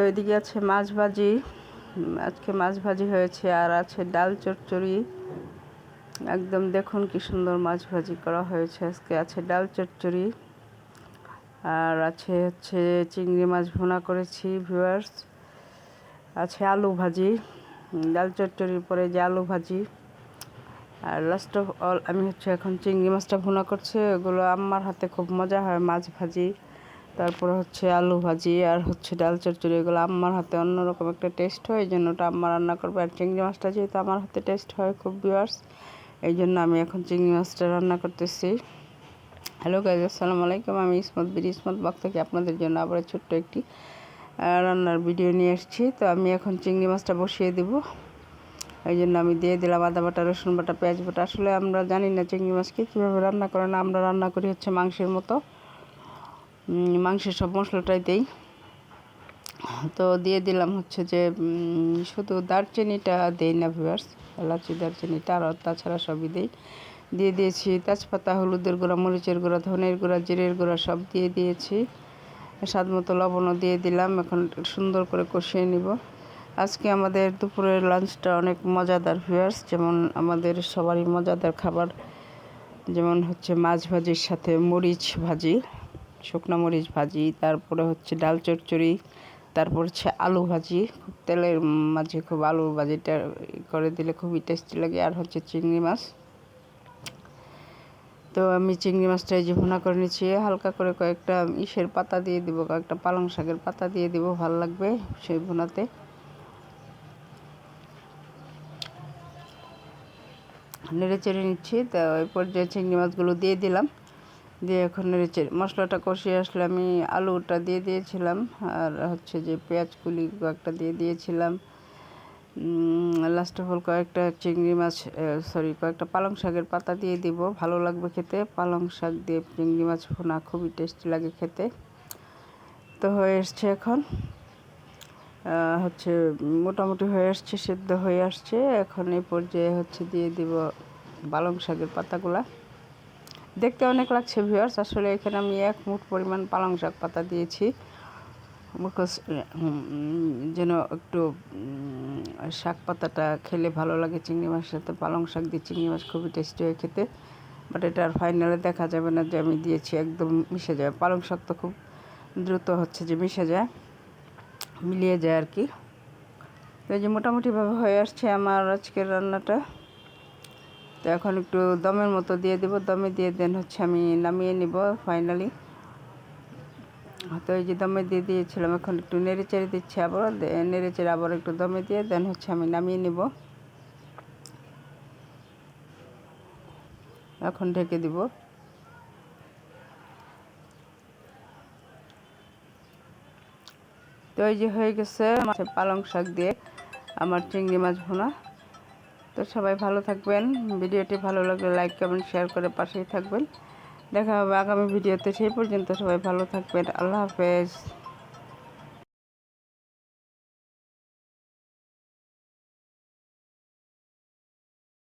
তো এদিকে আছে মাছ ভাজি। আজকে মাছ ভাজি হয়েছে আর আছে ডাল চচ্চড়ি। একদম দেখুন কি সুন্দর মাছ ভাজি করা হয়েছে। আজকে আছে ডাল চচ্চড়ি। আর আছে হচ্ছে চিংড়ি মাছ ভুনা করেছি ভিউয়ার্স আছে আলু ভাজি। ডাল চচ্চড়ির পরে যে আলু ভাজি। আর লাস্ট অফ অল আমি হচ্ছে এখন চিংড়ি মাছটা ভুনা করছি। ওগুলো আম্মার হাতে খুব মজা হয় মাছ ভাজি। তারপরে হচ্ছে আলু ভাজি আর হচ্ছে ডাল চচ্চড়ি, এগুলো আম্মার হাতে অন্যরকম একটা টেস্ট হয় এই জন্য ওটা আম্মা রান্না করবে। আর চিংড়ি মাছটা যেহেতু আমার হাতে টেস্ট হয় খুব বিয়ার্স এই জন্য আমি এখন চিংড়ি মাছটা রান্না করতেছি। হ্যালো গাইজ আসসালামু আলাইকুম। আমি ইসমত বির ইসমত বক থেকে আপনাদের জন্য আবার ছোট্ট একটি রান্নার ভিডিও নিয়ে এসেছি তো আমি এখন চিংড়ি মাছটা বসিয়ে দেবো। এই জন্য আমি দিয়ে দিলাম আদা বাটা, রসুন বাটা, পেঁয়াজ বাটা। আসলে আমরা জানি না চিংড়ি মাছকে কীভাবে রান্না করে না আমরা রান্না করি হচ্ছে মাংসের মতো। মাংসের সব মশলাটাই দেই। তো দিয়ে দিলাম হচ্ছে যে শুধু দারচিনিটা দেই না ভিউয়ার্স এলাচি দারচিনিটা আর তাছাড়া সবই দেই। দিয়ে দিয়েছি তেজপাতা, হলুদের গুঁড়া, মরিচের গুঁড়া, ধনের গুঁড়া, জিরের গুঁড়া সব দিয়ে দিয়েছি। স্বাদ মতো লবণও দিয়ে দিলাম, এখন সুন্দর করে কষিয়ে নিব। আজকে আমাদের দুপুরের লাঞ্চটা অনেক মজাদার ভিউয়ার্স যেমন আমাদের সবারই মজাদার খাবার, যেমন হচ্ছে মাছ ভাজির সাথে মরিচ ভাজি। শুকনো মরিচ ভাজি, তারপরে হচ্ছে ডাল চচ্চড়ি, তারপর হচ্ছে আলু ভাজি। খুব তেলের মাঝে খুব আলু ভাজিটা করে দিলে খুবই টেস্টি লাগে। আর হচ্ছে চিংড়ি মাছ। তো আমি চিংড়ি মাছটা এই যে ভুনা করে নিচ্ছি। হালকা করে কয়েকটা ইসের পাতা দিয়ে দিব, কয়েকটা পালং শাকের পাতা দিয়ে দিব, ভালো লাগবে সেই ভুনাতে। নেড়ে চেড়ে নিচ্ছি। তো ওই পর্যায়ে চিংড়ি মাছগুলো দিয়ে দিলাম। দিয়ে এখন চেড়ে মশলাটা কষিয়ে আসলে আমি আলুটা দিয়ে দিয়েছিলাম আর হচ্ছে যে পেঁয়াজ কুলি কয়েকটা দিয়ে দিয়েছিলাম। লাস্ট অফ অল কয়েকটা চিংড়ি মাছ সরি কয়েকটা পালং শাকের পাতা দিয়ে দিব। ভালো লাগবে খেতে। পালং শাক দিয়ে চিংড়ি মাছ ভুনা খুবই টেস্টি লাগে খেতে। তো হয়ে এসছে এখন হচ্ছে মোটামুটি হয়ে আসছে, সেদ্ধ হয়ে আসছে। এখন এই পর্যায়ে হচ্ছে দিয়ে দিব পালং শাকের পাতাগুলা। দেখতে অনেক লাগছে ভিউয়ার্স আসলে এখানে আমি এক মুঠ পরিমাণ পালং শাক পাতা দিয়েছি। যেন একটু শাক পাতাটা খেলে ভালো লাগে। চিংড়ি মাছের সাথে পালং শাক দিয়ে চিংড়ি মাছ খুবই টেস্টি হয় খেতে। বাট এটা আর ফাইনালে দেখা যাবে না যে আমি দিয়েছি, একদম মিশে যায়। পালং শাক তো খুব দ্রুত হচ্ছে যে মিশে যায়, মিলিয়ে যায় আর কি। তো এই যে মোটামুটিভাবে হয়ে আসছে আমার আজকের রান্নাটা। তো এখন একটু দমের মতো দিয়ে দেবো। দমে দিয়ে দেন হচ্ছে আমি নামিয়ে নিব ফাইনালি তো এই যে দমে দিয়ে দিয়েছিলাম, এখন একটু নেড়ে চেড়ে দিচ্ছি আবার নেড়ে চেড়ে আবার একটু দমে দিয়ে দেন হচ্ছে আমি নামিয়ে নিব। এখন ঢেকে দিব। তো এই যে হয়ে গেছে পালং শাক দিয়ে আমার চিংড়ি মাছ ভুনা। তো সবাই ভালো থাকবেন। ভিডিওটি ভালো লাগলে লাইক কমেন্ট শেয়ার করে পাশেই থাকবেন। দেখা হবে আগামী ভিডিওতে, সেই পর্যন্ত সবাই ভালো থাকবেন। আল্লাহ হাফেজ।